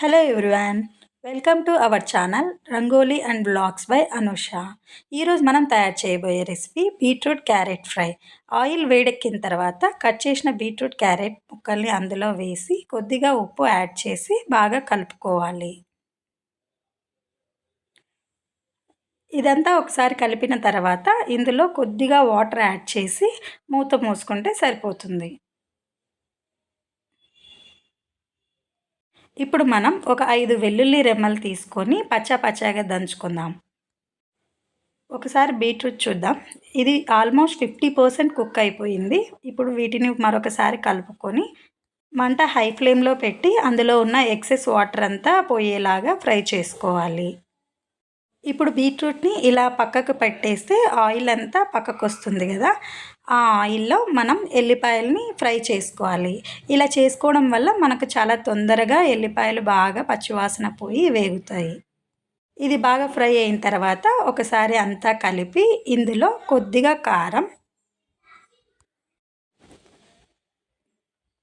Hello everyone welcome to our channel Rangoli and blogs by Anusha ఈరోజు మనం తయారు చేయబోయే recipe beetroot carrot fry oil వేడెక్కిన తర్వాత కట్ చేసిన బీట్రూట్ క్యారెట్ ముక్కల్ని అందులో వేసి కొద్దిగా ఉప్పు యాడ్ చేసి బాగా కలుపుకోవాలి. ఇదంతా ఒకసారి కలిపిన తర్వాత ఇందులో కొద్దిగా వాటర్ యాడ్ చేసి మూత మూసుకుంటే సరిపోతుంది. ఇప్పుడు మనం ఒక ఐదు వెల్లుల్లి రెమ్మలు తీసుకొని పచ్చా పచ్చాగా దంచుకుందాం. ఒకసారి బీట్రూట్ చూద్దాం. ఇది ఆల్మోస్ట్ ఫిఫ్టీ పర్సెంట్ కుక్ అయిపోయింది. ఇప్పుడు వీటిని మరొకసారి కలుపుకొని మంట హై ఫ్లేమ్లో పెట్టి అందులో ఉన్న ఎక్సెస్ వాటర్ అంతా పోయేలాగా ఫ్రై చేసుకోవాలి. ఇప్పుడు బీట్రూట్ని ఇలా పక్కకు పెట్టేస్తే ఆయిల్ అంతా పక్కకు వస్తుంది కదా. ఆ ఆయిల్లో మనం ఎల్లిపాయలని ఫ్రై చేసుకోవాలి. ఇలా చేసుకోవడం వల్ల మనకు చాలా తొందరగా ఎల్లిపాయలు బాగా పచ్చివాసన పోయి వేగుతాయి. ఇది బాగా ఫ్రై అయిన తర్వాత ఒకసారి అంతా కలిపి ఇందులో కొద్దిగా కారం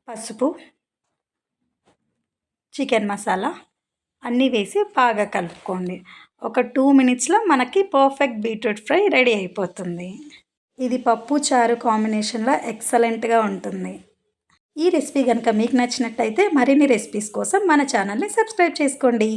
పసుపు చికెన్ మసాలా అన్నీ వేసి బాగా కలుపుకోండి. ఒక టూ మినిట్స్లో మనకి పర్ఫెక్ట్ బీట్రూట్ ఫ్రై రెడీ అయిపోతుంది. ఇది పప్పు చారు కాంబినేషన్లో ఎక్సలెంట్గా ఉంటుంది. ఈ రెసిపీ కనుక మీకు నచ్చినట్టయితే మరిన్ని రెసిపీస్ కోసం మన ఛానల్ని సబ్స్క్రైబ్ చేసుకోండి.